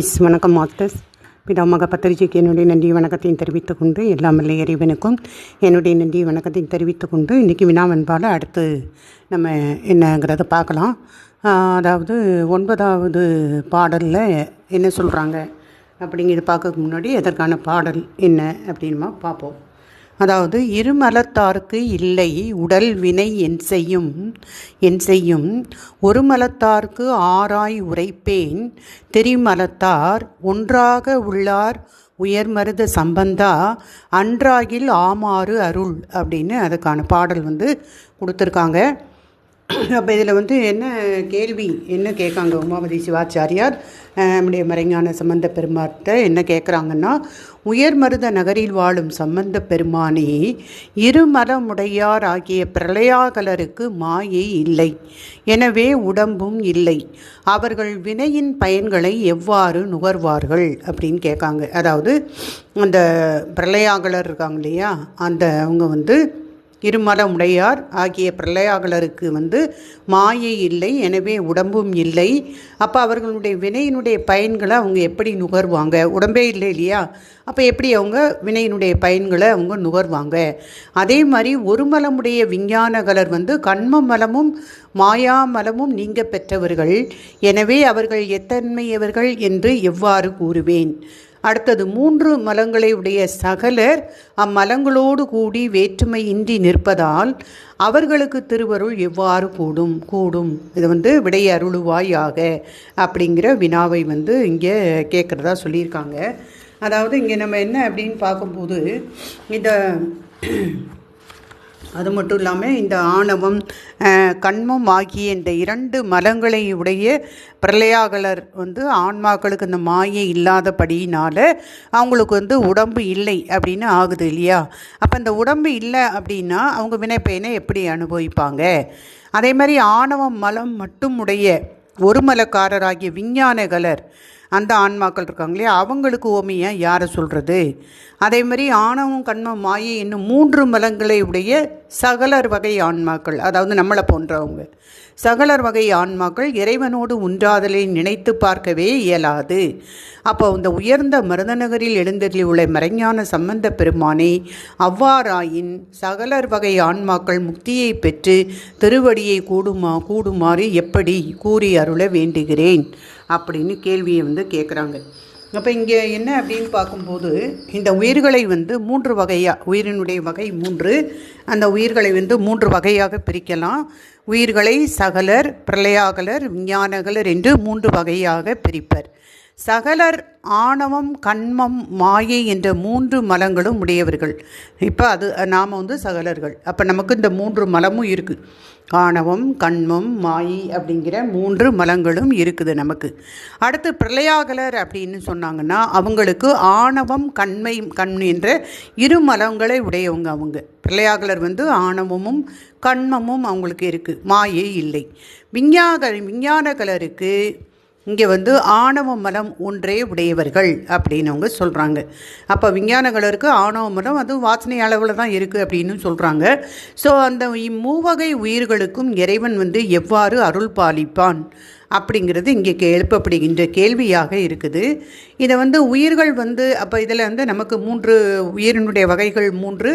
S வணக்கம் masters. பிதாமக பத்திரிகைக்கு என்னுடைய நன்றி வணக்கத்தையும் தெரிவித்துக் கொண்டு எல்லாம் வல்ல இறைவனுக்கும் என்னுடைய நன்றி வணக்கத்தையும் தெரிவித்துக் கொண்டு இன்றைக்கி வினாவன்பால் அடுத்து நம்ம என்னங்கிறத பார்க்கலாம். அதாவது ஒன்பதாவது பாடலில் என்ன சொல்கிறாங்க அப்படிங்கிறது பார்க்கறதுக்கு முன்னாடி எதற்கான பாடல் என்ன அப்படின்மா பார்ப்போம். அதாவது இருமலத்தார்க்கு இல்லை உடல் வினை என் செய்யும் என் செய்யும். ஒரு மலத்தார்க்கு ஆராய் உரைப்பேன் தெரிமலத்தார் ஒன்றாக உள்ளார் உயர்மருத சம்பந்தா அன்றாகில் ஆமாறு அருள் அப்படின்னு அதுக்கான பாடல் வந்து கொடுத்துருக்காங்க. அப்போ இதில் வந்து என்ன கேள்வி என்ன கேட்காங்க உமாபதி சிவாச்சாரியார்? நம்முடைய மறைஞான சம்பந்த பெருமாட்ட என்ன கேட்குறாங்கன்னா உயர்மருத நகரில் வாழும் சம்பந்த பெருமானே இருமரமுடையார் ஆகிய பிரளயாகலருக்கு மாயை இல்லை எனவே உடம்பும் இல்லை. அவர்கள் வினையின் பயன்களை எவ்வாறு நுகர்வார்கள்? அப்படின்னு கேட்காங்க. அதாவது அந்த பிரளயாகலர் இருக்காங்க இல்லையா? அந்த அவங்க வந்து இருமலம் உடையார் ஆகிய பிரளயாகலருக்கு வந்து மாயை இல்லை எனவே உடம்பும் இல்லை. அப்போ அவர்களுடைய வினையினுடைய பயன்களை அவங்க எப்படி நுகர்வாங்க? உடம்பே இல்லை இல்லையா? அப்போ எப்படி அவங்க வினையினுடைய பயன்களை அவங்க நுகர்வாங்க? அதே மாதிரி ஒரு மலமுடைய விஞ்ஞானகலர் வந்து கண்ம மலமும் மாயாமலமும் நீங்க பெற்றவர்கள். எனவே அவர்கள் எத்தன்மையவர்கள் என்று எவ்வாறு கூறுவேன்? அடுத்தது மூன்று மலங்களை உடைய சகலர் அம்மலங்களோடு கூடி வேற்றுமை இன்றி நிற்பதால் அவர்களுக்கு திருவருள் எவ்வாறு கூடும்? கூடும். இது வந்து விடை அருளுவாயாக அப்படிங்கிற வினாவை வந்து இங்கே கேட்குறதா சொல்லியிருக்காங்க. அதாவது இங்கே நம்ம என்ன அப்படின்னு பார்க்கும்போது இந்த அது மட்டும் இல்லாமல் இந்த ஆணவம் கண்மம் ஆகிய இந்த இரண்டு மலங்களை உடைய பிரளயாகலர் வந்து ஆன்மாக்களுக்கு இந்த மாயை இல்லாதபடியினால் அவங்களுக்கு வந்து உடம்பு இல்லை அப்படின்னு ஆகுது இல்லையா? அப்போ இந்த உடம்பு இல்லை அப்படின்னா அவங்க வினைப்பயனை எப்படி அனுபவிப்பாங்க? அதே மாதிரி ஆணவம் மலம் மட்டும் உடைய ஒரு மலக்காரராகிய விஞ்ஞானகலர் அந்த ஆன்மாக்கள் இருக்காங்க இல்லையா அவங்களுக்கு ஓமையை யாரை சொல்கிறது அதே மாதிரி ஆணவம் கண்மம் மாயை என்னும் மூன்று மலங்களை உடைய சகலர் வகை ஆன்மாக்கள் அதாவது நம்மளை போன்றவங்க. சகலர் வகை ஆன்மாக்கள் இறைவனோடு உன்றாதலை நினைத்து பார்க்கவே இயலாது. அப்போ இந்த உயர்ந்த மருதநகரில் எழுந்தருளியுள்ள மறைஞான சம்பந்த பெருமானே அவ்வாறாயின் சகலர் வகை ஆன்மாக்கள் முக்தியை பெற்று திருவடியை கூடுமா கூடுமாறு எப்படி கூறி அருள வேண்டுகிறேன்? அப்படின்னு கேள்வியை வந்து கேட்குறாங்க அப்போ இங்கே என்ன அப்படின்னு பார்க்கும்போது இந்த உயிர்களை வந்து மூன்று வகையாக உயிரினுடைய வகை மூன்று அந்த உயிர்களை வந்து மூன்று வகையாக பிரிக்கலாம். உயிர்களை சகலர் பிரளயாகலர் விஞ்ஞானகலர் என்று மூன்று வகையாக பிரிப்பர். சகலர் ஆணவம் கண்மம் மாயை என்ற மூன்று மலங்களும் உடையவர்கள். இப்போ அது நாம் வந்து சகலர்கள். அப்போ நமக்கு இந்த மூன்று மலமும் இருக்குது ஆணவம் கண்மம் மாயை அப்படிங்கிற மூன்று மலங்களும் இருக்குது நமக்கு. அடுத்து பிரளயாகலர் அப்படின்னு சொன்னாங்கன்னா அவங்களுக்கு ஆணவம் கண்மை கண் என்ற இரு மலங்களை உடையவங்க அவங்க. பிரளயாகலர் வந்து ஆணவமும் கண்மமும் அவங்களுக்கு இருக்குது மாயை இல்லை. விஞ்ஞாக விஞ்ஞானகலருக்கு இங்கே வந்து ஆணவ மலம் ஒன்றே உடையவர்கள் அப்படின்னு அவங்க சொல்கிறாங்க அப்போ விஞ்ஞானங்களுக்கு ஆணவ மலம் அது வாசனை அளவில் தான் இருக்குது அப்படின்னு சொல்கிறாங்க ஸோ அந்த இம்மூவகை உயிர்களுக்கும் இறைவன் வந்து எவ்வாறு அருள் பாலிப்பான்? அப்படிங்கிறது இங்கே எழுப்பப்படுகின்ற கேள்வியாக இருக்குது. இதை வந்து உயிர்கள் வந்து அப்போ இதில் வந்து நமக்கு மூன்று உயிரினுடைய வகைகள் மூன்று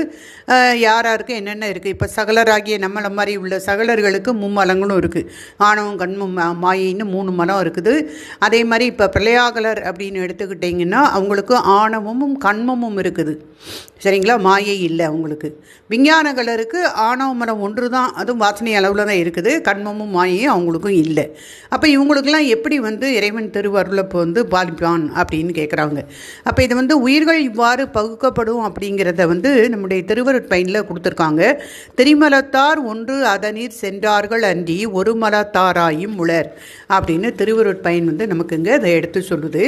யாராருக்கு என்னென்ன இருக்குது இப்போ சகலராகிய நம்மளை மாதிரி உள்ள சகலர்களுக்கு மும்மலங்களும் இருக்குது ஆணவம் கண்மம் மா- மாயின்னு மூணு மலம் இருக்குது. அதே மாதிரி இப்போ பிரளயாகலர் அப்படின்னு எடுத்துக்கிட்டிங்கன்னா அவங்களுக்கு ஆணவமும் கண்மமும் இருக்குது. சரிங்களா? மாயை இல்லை அவங்களுக்கு. விஞ்ஞானகலருக்கு ஆணவ மரம் ஒன்று தான் அதுவும் வாசனை அளவில் தான் இருக்குது. கண்மமும் மாயையும் அவங்களுக்கும் இல்லை. அப்போ இவங்களுக்கெல்லாம் எப்படி வந்து இறைவன் திருவருளை வந்து பாதிப்பான் அப்படின்னு கேட்குறாங்க அப்போ இது வந்து உயிர்கள் இவ்வாறு பகுக்கப்படும் அப்படிங்கிறத வந்து நம்முடைய திருவருட்பயனில் கொடுத்துருக்காங்க. திரிமலத்தார் ஒன்று அதனீர் சென்றார்கள் அன்றி ஒரு மலத்தாராயும் உளர் அப்படின்னு திருவருட்பயன் வந்து நமக்கு இங்கே அதை எடுத்து சொல்லுது.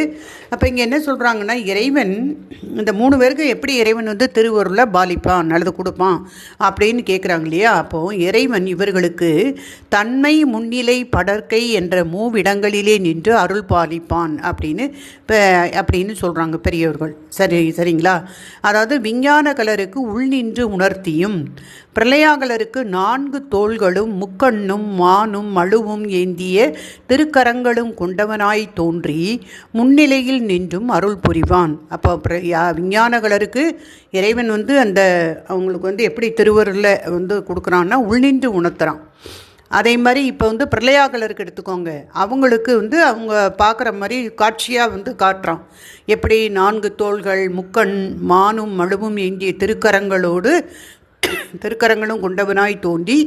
அப்போ இங்கே என்ன சொல்கிறாங்கன்னா இறைவன் இந்த மூணு பேருக்கு எப்படி இறைவன் வந்து வந்து திருவருளை பாலிப்பான் நல்லது கொடுப்பான் அப்படின்னு கேட்குறாங்க இல்லையா? அப்போது இறைவன் இவர்களுக்கு தன்மை முன்னிலை படற்கை என்ற மூவிடங்களிலே நின்று அருள் பாலிப்பான் அப்படின்னு இப்போ அப்படின்னு சொல்கிறாங்க பெரியவர்கள் சரி சரிங்களா? அதாவது விஞ்ஞான கலருக்கு உள் நின்று உணர்த்தியும் பிரளயாகலருக்கு நான்கு தோள்களும் முக்கண்ணும் மானும் மழுவும் ஏந்திய திருக்கரங்களும் கொண்டவனாய் தோன்றி முன்னிலையில் நின்றும் அருள் புரிவான். அப்போ விஞ்ஞானகலருக்கு இறைவன் வந்து அந்த அவங்களுக்கு வந்து எப்படி திருவருளில் வந்து கொடுக்குறான்னா உள்நின்று உணர்த்துறான். அதே மாதிரி இப்போ வந்து பிரளயாகலருக்கு எடுத்துக்கோங்க. அவங்களுக்கு வந்து அவங்க பார்க்குற மாதிரி காட்சியாக வந்து காட்டுறான். எப்படி நான்கு தோள்கள் முக்கண் மானும் மழுவும் ஏந்திய திருக்கரங்களோடு திருக்கரங்களும் கொண்டவனாய் தோன்றி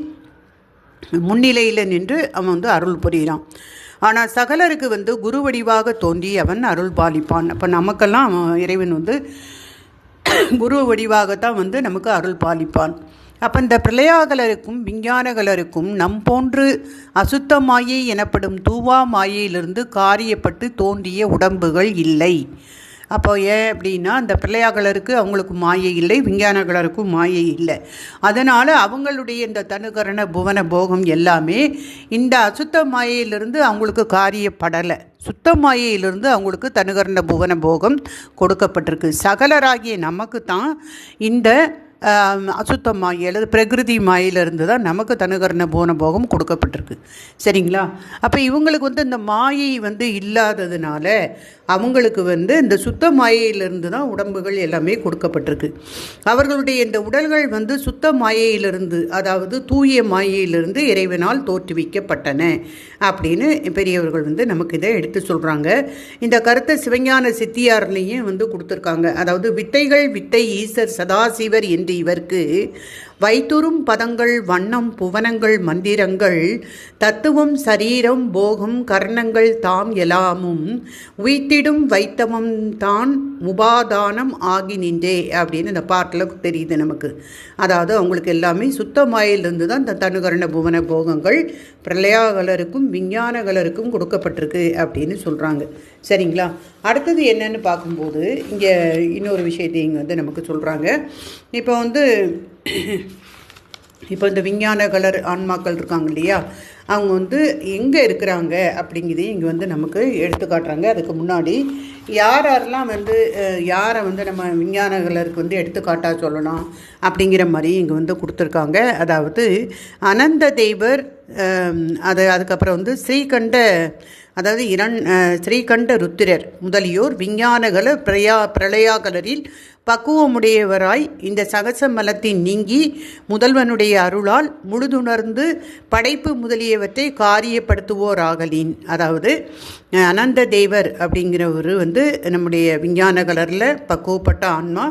முன்னிலையில் நின்று அவன் வந்து அருள் புரிகிறான் ஆனால் சகலருக்கு வந்து குரு வடிவாக தோன்றி அவன் அருள் பாலிப்பான். அப்போ நமக்கெல்லாம் இறைவன் வந்து குரு வடிவாகத்தான் வந்து நமக்கு அருள் பாலிப்பான். அப்போ இந்த பிரளயாகலருக்கும் விஞ்ஞானகலருக்கும் நம் போன்று அசுத்த மாயை எனப்படும் தூவா மாயையிலிருந்து காரியப்பட்டு தோன்றிய உடம்புகள் இல்லை. அப்போ ஏன் அப்படின்னா அந்த பிள்ளையாகலருக்கு அவங்களுக்கு மாயை இல்லை விஞ்ஞானகளருக்கும் மாயை இல்லை. அதனால் அவங்களுடைய இந்த தனுகரண புவன போகம் எல்லாமே இந்த அசுத்த மாயையிலிருந்து அவங்களுக்கு காரியப்படலை. சுத்த மாயையிலிருந்து அவங்களுக்கு தனுகரண புவன போகம் கொடுக்கப்பட்டிருக்கு. சகலராகிய நமக்கு தான் இந்த அசுத்த மாயை அல்லது பிரகிருதி மாயிலிருந்து தான் நமக்கு தனுகரண போன போகம் கொடுக்கப்பட்டிருக்கு. சரிங்களா? அப்போ இவங்களுக்கு வந்து இந்த மாயை வந்து இல்லாததுனால அவங்களுக்கு வந்து இந்த சுத்த மாயையிலிருந்து தான் உடம்புகள் எல்லாமே கொடுக்கப்பட்டிருக்கு. அவர்களுடைய இந்த உடல்கள் வந்து சுத்த மாயையிலிருந்து அதாவது தூய மாயையிலிருந்து இறைவனால் தோற்றுவிக்கப்பட்டன அப்படின்னு பெரியவர்கள் வந்து நமக்கு இதை எடுத்து சொல்கிறாங்க இந்த கருத்தை சிவஞான சித்தியார்லேயும் வந்து கொடுத்துருக்காங்க. அதாவது வித்தைகள் வித்தை ஈசர் சதாசிவர் என்று இவருக்கு வைத்துறும் பதங்கள் வண்ணம் புவனங்கள் மந்திரங்கள் தத்துவம் சரீரம் போகம் கர்ணங்கள் தாம் எல்லாமும் உய்த்திடும் வைத்தவம் தான் உபாதானம் ஆகி நின்றே அப்படின்னு இந்த பாட்டில் தெரியுது நமக்கு. அதாவது அவங்களுக்கு எல்லாமே சுத்தமாயிலிருந்து தான் இந்த தனுகரண புவன போகங்கள் பிரளயாகலருக்கும் விஞ்ஞானகலருக்கும் கொடுக்கப்பட்டிருக்கு அப்படின்னு சொல்கிறாங்க சரிங்களா? அடுத்தது என்னன்னு பார்க்கும்போது இங்கே இன்னொரு விஷயத்தை இங்கே வந்து நமக்கு சொல்கிறாங்க இப்போ வந்து இப்போ இந்த விஞ்ஞான கலர் ஆன்மாக்கள் இருக்காங்க இல்லையா? அவங்க வந்து எங்கே இருக்கிறாங்க அப்படிங்கிறதையும் இங்கே வந்து நமக்கு எடுத்து காட்டுறாங்க. அதுக்கு முன்னாடி யார் யாரெல்லாம் வந்து யாரை வந்து நம்ம விஞ்ஞான கலருக்கு வந்து எடுத்துக்காட்டாக சொல்லலாம் அப்படிங்கிற மாதிரி இங்கே வந்து கொடுத்துருக்காங்க. அதாவது அனந்த தெய்வர் அது அதுக்கப்புறம் வந்து ஸ்ரீகண்ட அதாவது இரண் ஸ்ரீகண்ட ருத்திரர் முதலியோர் விஞ்ஞானகல பிரயா பிரளயாகலரில் பக்குவமுடையவராய் இந்த சகச மலத்தின் நீங்கி முதல்வனுடைய அருளால் முழுதுணர்ந்து படைப்பு முதலியவற்றை காரியப்படுத்துவோராகலின். அதாவது அனந்த தேவர் அப்படிங்கிறவர் வந்து நம்முடைய விஞ்ஞான கலரில் பக்குவப்பட்ட ஆன்மா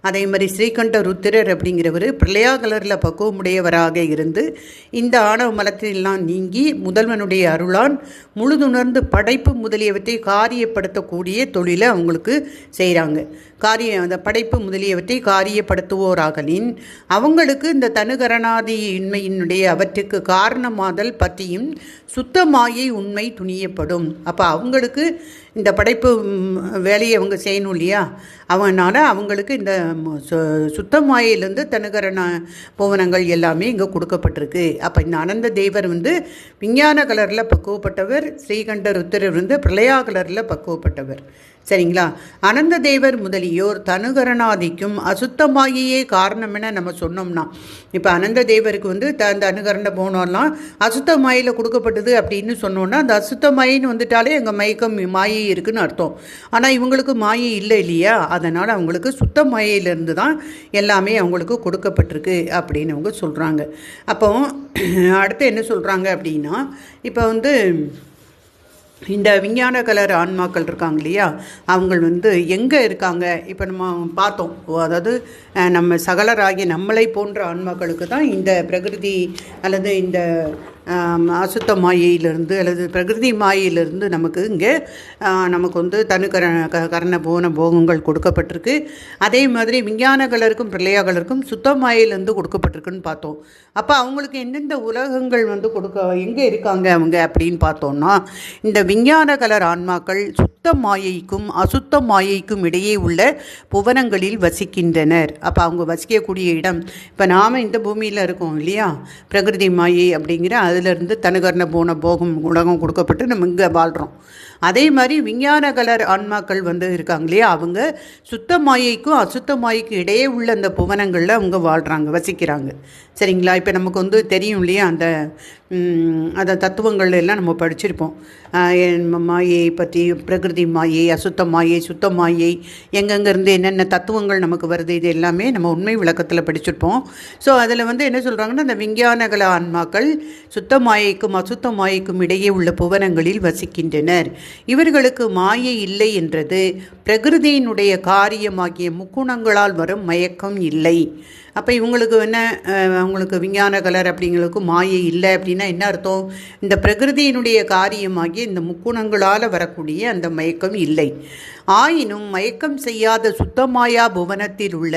அதே மாதிரி ஸ்ரீகண்ட ருத்திரர் அப்படிங்கிறவர் பிரளயாகலரில் பக்குவமுடையவராக இருந்து இந்த ஆணவ மலத்திலெல்லாம் நீங்கி முதல்வனுடைய அருளான் முழுதுணர்ந்து படைப்பு முதலியவற்றை காரியப்படுத்தக்கூடிய தொழிலை அவங்களுக்கு செய்கிறாங்க காரிய அந்த படைப்பு முதலியவற்றை காரியப்படுத்துவோராகலின் அவங்களுக்கு இந்த தனுகரணாதி இன்மையினுடைய அவற்றுக்கு காரணமாதல் பற்றியும் சுத்தமாயை உண்மை துணியப்படும். அப்போ அவங்களுக்கு இந்த படைப்பு வேலையை அவங்க செய்யணும் இல்லையா? அவனால் அவங்களுக்கு இந்த சுத்தமாயிலேருந்து தனுகரண போவனங்கள் எல்லாமே இங்கே கொடுக்கப்பட்டிருக்கு. அப்போ இந்த அனந்த தேவர் வந்து விஞ்ஞான கலரில் பக்குவப்பட்டவர் ஸ்ரீகண்ட ருத்திரர் வந்து பிரளயா கலரில் பக்குவப்பட்டவர். சரிங்களா? அனந்த தேவர் முதலியோர் தனுகரணாதிக்கும் அசுத்தமாயையே காரணம் என நம்ம சொன்னோம்னா இப்போ அனந்த தேவருக்கு வந்து த அந்த அனுகரண போனோம்லாம் அசுத்த மாயில் கொடுக்கப்பட்டது அப்படின்னு சொன்னோன்னா அந்த அசுத்த மாயின்னு வந்துட்டாலே எங்கள் மயக்கம் மாயை இருக்குன்னு அர்த்தம். ஆனால் இவங்களுக்கு மாயை இல்லை இல்லையா? அதனால் அவங்களுக்கு சுத்த மாயிலிருந்து தான் எல்லாமே அவங்களுக்கு கொடுக்கப்பட்டிருக்கு அப்படின்னு அவங்க சொல்கிறாங்க அப்போ அடுத்து என்ன சொல்கிறாங்க அப்படின்னா இப்போ வந்து இந்த விஞ்ஞான கலர் ஆன்மாக்கள் இருக்காங்க இல்லையா? அவங்க வந்து எங்கே இருக்காங்க? இப்போ நம்ம பார்த்தோம். அதாவது நம்ம சகலராகிய நம்மளை போன்ற ஆன்மாக்களுக்கு தான் இந்த பிரகிருதி அல்லது இந்த அசுத்த மாயையிலிருந்து அல்லது பிரகிருதி மாயையிலிருந்து நமக்கு இங்கே நமக்கு வந்து தனுக்கர க கரண போன போகங்கள் கொடுக்கப்பட்டிருக்கு. அதே மாதிரி விஞ்ஞான கலருக்கும் பிரளயகலருக்கும் சுத்த மாயையிலேருந்து கொடுக்கப்பட்டிருக்குன்னு பார்த்தோம். அப்போ அவங்களுக்கு எந்தெந்த உலகங்கள் வந்து கொடுக்க எங்கே இருக்காங்க அவங்க அப்படின்னு பார்த்தோம்னா இந்த விஞ்ஞான கலர் ஆன்மாக்கள் சுத்த மாயைக்கும் அசுத்த மாயைக்கும் இடையே உள்ள புவனங்களில் வசிக்கின்றனர். அப்போ அவங்க வசிக்கக்கூடிய இடம் இப்போ நாம் இந்த பூமியில் இருக்கோம் இல்லையா? பிரகிருதி மாயை அப்படிங்கிற அதிலிருந்து தனுகர்ண பூன போகும் உலகம் கொடுக்கப்பட்டு நம்ம இங்கே வாழ்கிறோம். அதே மாதிரி விஞ்ஞான கலர் ஆன்மாக்கள் வந்து இருக்காங்க இல்லையா? அவங்க சுத்த மாயைக்கும் அசுத்த மாயைக்கும் இடையே உள்ள அந்த புவனங்களில் அவங்க வாழ்கிறாங்க வசிக்கிறாங்க. சரிங்களா? இப்போ நமக்கு வந்து தெரியும் இல்லையா? அந்த அந்த தத்துவங்கள் எல்லாம் நம்ம படிச்சிருப்போம். மாயை பற்றி பிரகிருதி மாயை அசுத்த மாயை சுத்த மாயை எங்கெங்கேருந்து என்னென்ன தத்துவங்கள் நமக்கு வருது இது எல்லாமே நம்ம உண்மை விளக்கத்தில் படிச்சிருப்போம். ஸோ அதில் வந்து என்ன சொல்கிறாங்கன்னா அந்த விஞ்ஞானகல ஆன்மாக்கள் சுத்த மாயைக்கும் அசுத்த மாயைக்கும் இடையே உள்ள புவனங்களில் வசிக்கின்றனர். இவர்களுக்கு மாயை இல்லை என்றது பிரகிருதியினுடைய காரியமாகிய முக்குணங்களால் வரும் மயக்கம் இல்லை. அப்போ இவங்களுக்கு என்ன உங்களுக்கு அவங்களுக்கு விஞ்ஞான கலர் அப்படிங்களுக்கு மாயை இல்லை அப்படின்னா என்ன அர்த்தம்? இந்த பிரகிருதியினுடைய காரியமாகிய இந்த முக்குணங்களால் வரக்கூடிய அந்த மயக்கம் இல்லை. ஆயினும் மயக்கம் செய்யாத சுத்தமாயா புவனத்தில் உள்ள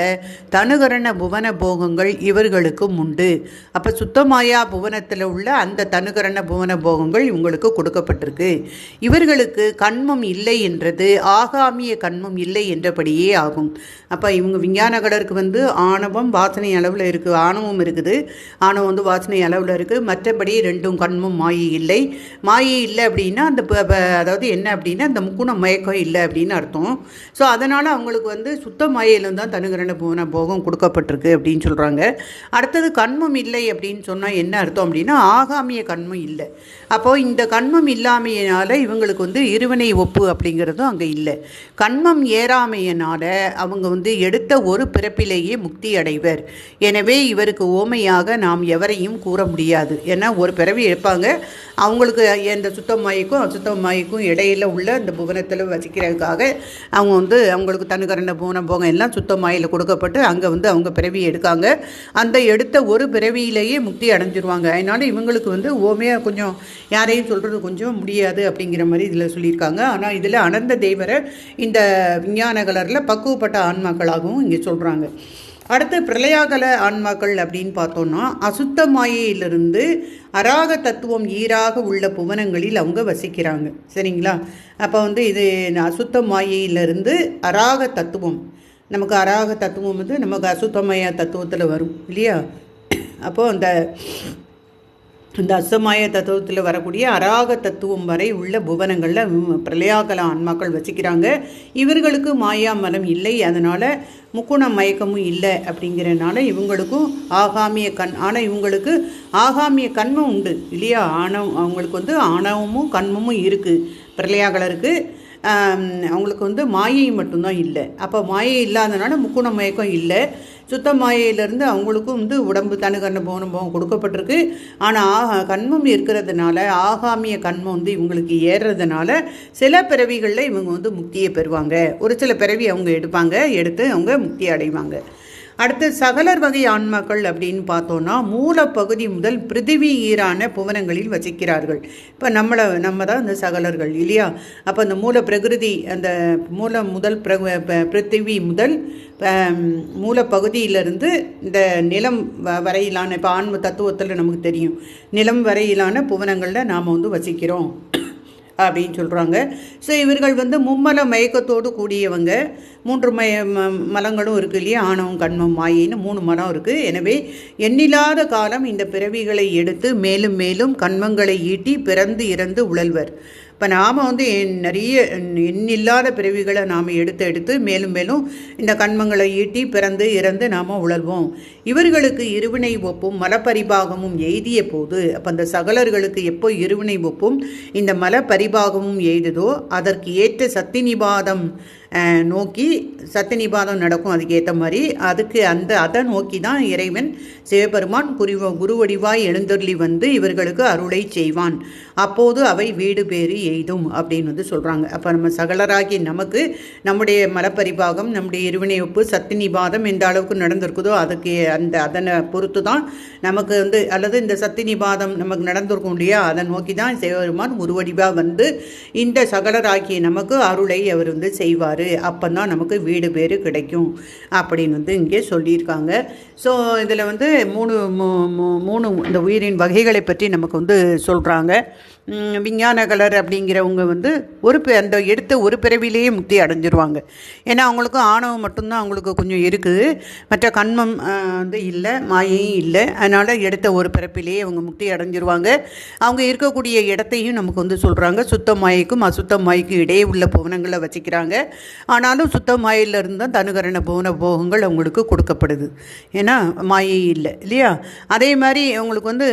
தனுகரண புவன போகங்கள் இவர்களுக்கும் உண்டு. அப்போ சுத்தமாயா புவனத்தில் உள்ள அந்த தனுகரண புவன போகங்கள் இவங்களுக்கு கொடுக்கப்பட்டிருக்கு. இவர்களுக்கு கண்மம் இல்லை என்றது ஆகாமிய கண்மம் இல்லை என்றபடியே ஆகும். அப்போ இவங்க விஞ்ஞான கடருக்கு வந்து ஆணவம் வாசனை அளவில் இருக்குது ஆணவம் இருக்குது. ஆணவம் வந்து வாசனை அளவில் இருக்குது மற்றபடி ரெண்டும் கண்மும் மாயை இல்லை. மாயை இல்லை அப்படின்னா அந்த அதாவது என்ன அப்படின்னா அந்த முக்குணம் மயக்கம் இல்லை அப்படின்னு அர்த்தம். ஸோ அதனால் அவங்களுக்கு வந்து சுத்த மாயிலும் தான் தனுகரண போன போகம் கொடுக்கப்பட்டிருக்கு அப்படின்னு சொல்கிறாங்க அடுத்தது கண்மம் இல்லை அப்படின்னு சொன்னால் என்ன அர்த்தம் அப்படின்னா ஆகாமிய கண்மம் இல்லை. அப்போது இந்த கண்மம் இல்லாமையினால இவங்களுக்கு வந்து இருவினை ஒப்பு அப்படிங்கிறதும் அங்கே இல்லை. கண்மம் ஏறாமையினால அவங்க வந்து எடுத்த ஒரு பிறப்பிலேயே முக்தி அடைவர். எனவே இவருக்கு ஓமையாக நாம் எவரையும் கூற முடியாது. ஏன்னா ஒரு பிறவி எடுப்பாங்க. அவங்களுக்கு இந்த சுத்தமாய்க்கும் அசுத்தமாய்க்கும் இடையில உள்ள இந்த புவனத்தில் வசிக்கிறதுக்காக அவங்க வந்து அவங்களுக்கு தனுகரண பூனம் போகம் எல்லாம் சுத்தமாயில் கொடுக்கப்பட்டு அங்கே வந்து அவங்க பிறவி எடுக்காங்க. அந்த எடுத்த ஒரு பிறவியிலேயே முக்தி அடைஞ்சிருவாங்க. அதனால இவங்களுக்கு வந்து ஓமையாக கொஞ்சம் யாரையும் சொல்கிறது கொஞ்சம் முடியாது அப்படிங்கிற மாதிரி இதில் சொல்லியிருக்காங்க. ஆனால் இதில் அனந்த தேவரை இந்த விஞ்ஞான கலரில் பக்குவப்பட்ட ஆன்மாக்களாகவும் இங்கே சொல்கிறாங்க. அடுத்து பிரளயாகல ஆன்மாக்கள் அப்படின்னு பார்த்தோன்னா அசுத்த மாயையிலிருந்து அராக தத்துவம் ஈராக உள்ள புவனங்களில் அவங்க வசிக்கிறாங்க. சரிங்களா? அப்போ வந்து இது அசுத்த மாயையிலிருந்து அராக தத்துவம். நமக்கு அராக தத்துவம் வந்து நமக்கு அசுத்தமய தத்துவத்தில் வரும் இல்லையா? அப்போது அந்த இந்த அசமாய தத்துவத்தில் வரக்கூடிய அராக தத்துவம் வரை உள்ள புவனங்களில் பிரளயாகல ஆன்மாக்கள் வச்சுக்கிறாங்க இவர்களுக்கு மாயா மலம் இல்லை அதனால் முக்குண மயக்கமும் இல்லை அப்படிங்கிறனால இவங்களுக்கும் ஆகாமிய கண் ஆனால் இவங்களுக்கு ஆகாமிய கண்மம் உண்டு இல்லையா? ஆணவம் அவங்களுக்கு வந்து ஆணவமும் கண்மமும் இருக்குது பிரளயாகலருக்கு அவங்களுக்கு வந்து மாயை மட்டும்தான் இல்லை. அப்போ மாயை இல்லாதனால முக்குண மயக்கம் இல்லை. சுத்த மாயையிலேருந்து அவங்களுக்கும் வந்து உடம்பு தனுகரண போகணும் போகம் கொடுக்கப்பட்டிருக்கு. ஆனால் ஆகா கண்மம் இருக்கிறதுனால ஆகாமிய கண்மம் வந்து இவங்களுக்கு ஏறுறதுனால சில பிறவிகளில் இவங்க வந்து முக்தியை பெறுவாங்க. ஒரு சில பிறவி அவங்க எடுப்பாங்க எடுத்து அவங்க முக்தி அடைவாங்க. அடுத்து சகலர் வகை ஆன்மாக்கள் அப்படின்னு பார்த்தோன்னா மூலப்பகுதி முதல் பிருத்திவி ஈரான புவனங்களில் வசிக்கிறார்கள். இப்போ நம்மளை நம்ம தான் இந்த சகலர்கள் இல்லையா? அப்போ அந்த மூல பிரகிருதி அந்த மூல முதல் பிர பிருத்திவி முதல் மூலப்பகுதியிலிருந்து இந்த நிலம் வ- வரையிலான இப்போ ஆன்ம தத்துவத்தில் நமக்கு தெரியும். நிலம் வரையிலான புவனங்களில் நாம் வந்து வசிக்கிறோம். அப்படின்னு சொல்கிறாங்க ஸோ இவர்கள் வந்து மும்மல மயக்கத்தோடு கூடியவங்க. மூன்று மய ம- மலங்களும் இருக்குது இல்லையா? ஆணவம் கண்மம் மாயின்னு மூணு மலம் இருக்குது எனவே எண்ணில்லாத காலம் இந்த பிறவிகளை எடுத்து மேலும் மேலும் கண்மங்களை ஈட்டி பிறந்து இறந்து உழல்வர். இப்போ நாம் வந்து நிறைய எண்ணில்லாத பிறவிகளை நாம் எடுத்து எடுத்து மேலும் மேலும் இந்த கண்மங்களை ஈட்டி பிறந்து இறந்து நாம் உழல்வோம். இவர்களுக்கு இருவினை ஒப்பும் மலப்பரிபாகமும் எய்திய போது அப்போ அந்த சகலர்களுக்கு எப்போ இருவினை ஒப்பும் இந்த மலப்பரிபாகமும் எய்துதோ அதற்கு ஏற்ற சத்தி நிபாதம் நோக்கி சத்தினிபாதம் நடக்கும். அதுக்கேற்ற மாதிரி அதுக்கு அந்த அதை நோக்கி தான் இறைவன் சிவபெருமான் குருவ குருவடிவாய் எழுந்தருளி வந்து இவர்களுக்கு அருளை செய்வான். அப்போது அவை வீடு பேறு எய்தும் அப்படின்னு வந்து சொல்கிறாங்க அப்போ நம்ம சகலராகி நமக்கு நம்முடைய மலப்பரிபாகம் நம்முடைய இருவினை ஒப்பு சத்தினிபாதம் எந்த அளவுக்கு நடந்திருக்குதோ அதுக்கு அந்த அதனை பொறுத்து தான் நமக்கு வந்து அல்லது இந்த சத்தினிபாதம் நமக்கு நடந்திருக்கும் இல்லையா அதை நோக்கி தான் சிவபெருமான் உருவடிவாக வந்து இந்த சகலராகிய நமக்கு அருளை அவர் வந்து செய்வார். அப்போ தான் நமக்கு வீடு பேறு கிடைக்கும் அப்படின்னு வந்து இங்கே சொல்லியிருக்காங்க. ஸோ இதில் வந்து மூணு மூ- மூணு இந்த உயிரின் வகைகளை பற்றி நமக்கு வந்து சொல்கிறாங்க விஞ்ஞான கலர் அப்படிங்கிறவங்க வந்து ஒரு அந்த எடுத்த ஒரு பிறவிலேயே முக்தி அடைஞ்சிருவாங்க. ஏன்னா அவங்களுக்கும் ஆணவம் மட்டும்தான் அவங்களுக்கு கொஞ்சம் இருக்குது. மற்ற கண்மம் வந்து இல்லை மாயையும் இல்லை. அதனால் எடுத்த ஒரு பிறப்பிலேயே அவங்க முக்தி அடைஞ்சிருவாங்க. அவங்க இருக்கக்கூடிய இடத்தையும் நமக்கு வந்து சொல்கிறாங்க சுத்த மாயைக்கும் அசுத்த மாய்க்கும் இடையே உள்ள புவனங்களை வச்சுக்கிறாங்க. ஆனாலும் சுத்த மாயிலிருந்து தான் தனுகரண புவன போகங்கள் அவங்களுக்கு கொடுக்கப்படுது. ஏன்னா மாயை இல்லை இல்லையா? அதே மாதிரி அவங்களுக்கு வந்து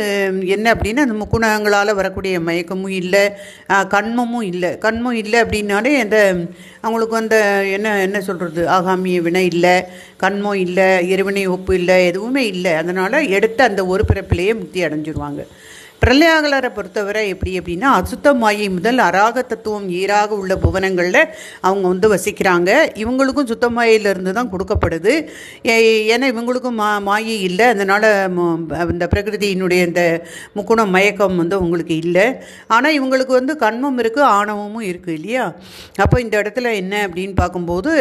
என்ன அப்படின்னா அந்த முக்குணங்களால் வரக்கூடிய மயக்கமும் இல்லை கண்மமும் இல்லை. கண்மம் இல்லை அப்படின்னாலே அந்த அவங்களுக்கு அந்த என்ன என்ன சொல்கிறது ஆகாமிய வினை இல்லை கண்மம் இல்லை இறைவினை ஒப்பு இல்லை எதுவுமே இல்லை. அதனால் எடுத்த அந்த ஒரு பிறப்பிலேயே முக்தி அடைஞ்சிருவாங்க. பிரளயாகலரை பொறுத்தவரை எப்படி அப்படின்னா அசுத்த மாயை முதல் அராக தத்துவம் ஈராக உள்ள புவனங்களில் அவங்க வந்து வசிக்கிறாங்க. இவங்களுக்கும் சுத்த மாயிலிருந்து தான் கொடுக்கப்படுது. ஏ- ஏன்னா இவங்களுக்கும் மா மாயை இல்லை. அதனால் இந்த பிரகிருதியினுடைய இந்த முக்குணம் மயக்கம் வந்து உங்களுக்கு இல்லை. ஆனால் இவங்களுக்கு வந்து கண்மம் இருக்குது ஆணவமும் இருக்குது இல்லையா? அப்போ இந்த இடத்துல என்ன அப்படின்னு பார்க்கும்போது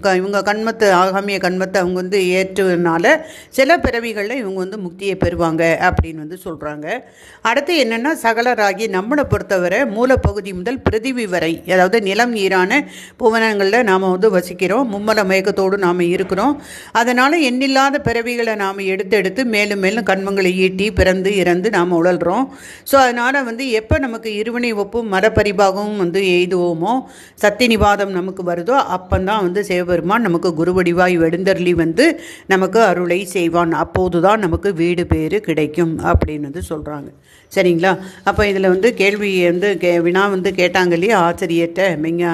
க- இவங்க கண்மத்தை ஆகாமிய கண்மத்தை அவங்க வந்து ஏற்றுனால சில பிறவிகளில் இவங்க வந்து முக்தியை பெறுவாங்க அப்படின்னு வந்து சொல்கிறாங்க அடுத்து என்னென்னா சகலராகி நம்மளை பொறுத்தவரை மூலப்பகுதி முதல் பிரதிவி வரை அதாவது நிலம் நீரான புவனங்களில் நாம் வந்து வசிக்கிறோம். மும்மல மயக்கத்தோடு நாம் இருக்கிறோம். அதனால் எண்ணில்லாத பிறவிகளை நாம் எடுத்து எடுத்து மேலும் மேலும் கண்மங்களை ஈட்டி பிறந்து இறந்து நாம் உழல்றோம். ஸோ அதனால் வந்து எப்போ நமக்கு இருவினை ஒப்பும் மரப்பரிபாகமும் வந்து எய்துவோமோ சத்தி நிவாதம் நமக்கு வருதோ அப்பந்தான் வந்து சிவபெருமான் நமக்கு குருவடிவாய் வெடுந்தர்லி வந்து நமக்கு அருளை செய்வான். அப்போது தான் நமக்கு வீடு பேறு கிடைக்கும் அப்படின்னு வந்து சொல்கிறாங்க சரிங்களா? அப்போ இதில் வந்து கேள்வி வந்து கே வினா வந்து கேட்டாங்க இல்லையா? ஆசிரியர்கிட்ட மெய்ஞா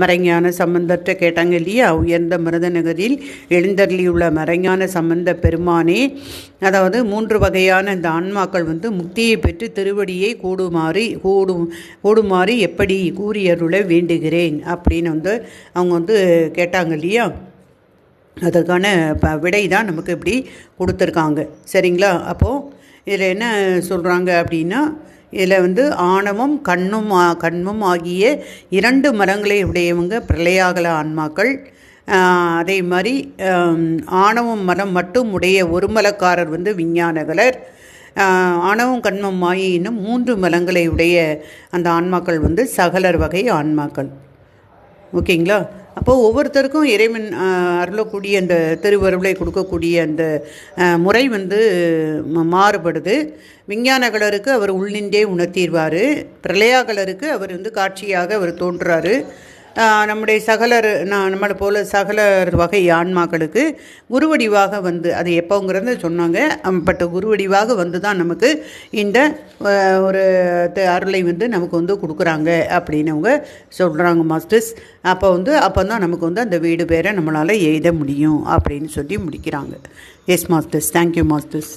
மறைஞான சம்பந்தர்கிட்ட கேட்டாங்க இல்லையா? உயர்ந்த மருதநகரில் எழுந்தருளியுள்ள மறைஞான சம்பந்த பெருமானே அதாவது மூன்று வகையான இந்த ஆன்மாக்கள் வந்து முக்தியை பெற்று திருவடியை கூடுமாறு கூடும் கூடுமாறு எப்படி கூறியருளை வேண்டுகிறேன் அப்படின்னு வந்து அவங்க வந்து கேட்டாங்க இல்லையா? அதற்கான ப விடை தான் நமக்கு இப்படி கொடுத்துருக்காங்க. சரிங்களா? அப்போது இதில் என்ன சொல்கிறாங்க அப்படின்னா இதில் வந்து ஆணவம் கண்ணும் ஆ- கண்மும் ஆகிய இரண்டு மரங்களை உடையவங்க பிரளயாகல ஆன்மாக்கள். அதே மாதிரி ஆணவம் மரம் மட்டும் உடைய ஒரு மலக்காரர் வந்து விஞ்ஞானகலர். ஆணவம் கண்மம் மாயை இன்னும் மூன்று மலங்களை உடைய அந்த ஆன்மாக்கள் வந்து சகலர் வகை ஆன்மாக்கள். ஓகேங்களா? அப்போது ஒவ்வொருத்தருக்கும் இறைவன் அருளக்கூடிய அந்த திருவருளை கொடுக்கக்கூடிய அந்த முறை வந்து ம- மாறுபடுது. விஞ்ஞானகலருக்கு அவர் உள்நின்றே உணர்த்திடுவார். பிரளயாகலருக்கு அவர் வந்து காட்சியாக அவர் தோன்றுறாரு. நம்முடைய சகலர் நான் நம்மளை போல சகலர் வகை ஆன்மாக்களுக்கு குருவடிவாக வந்து அது எப்போங்கிறத சொன்னாங்க. பட் குருவடிவாக வந்து தான் நமக்கு இந்த ஒரு அருளை வந்து நமக்கு வந்து கொடுக்குறாங்க அப்படின்னு அவங்க சொல்கிறாங்க மாஸ்டர்ஸ். அப்போ வந்து அப்போ தான் நமக்கு வந்து அந்த வீடு பேரை நம்மளால் எழுத முடியும் அப்படின்னு சொல்லி முடிக்கிறாங்க. S masters thank you masters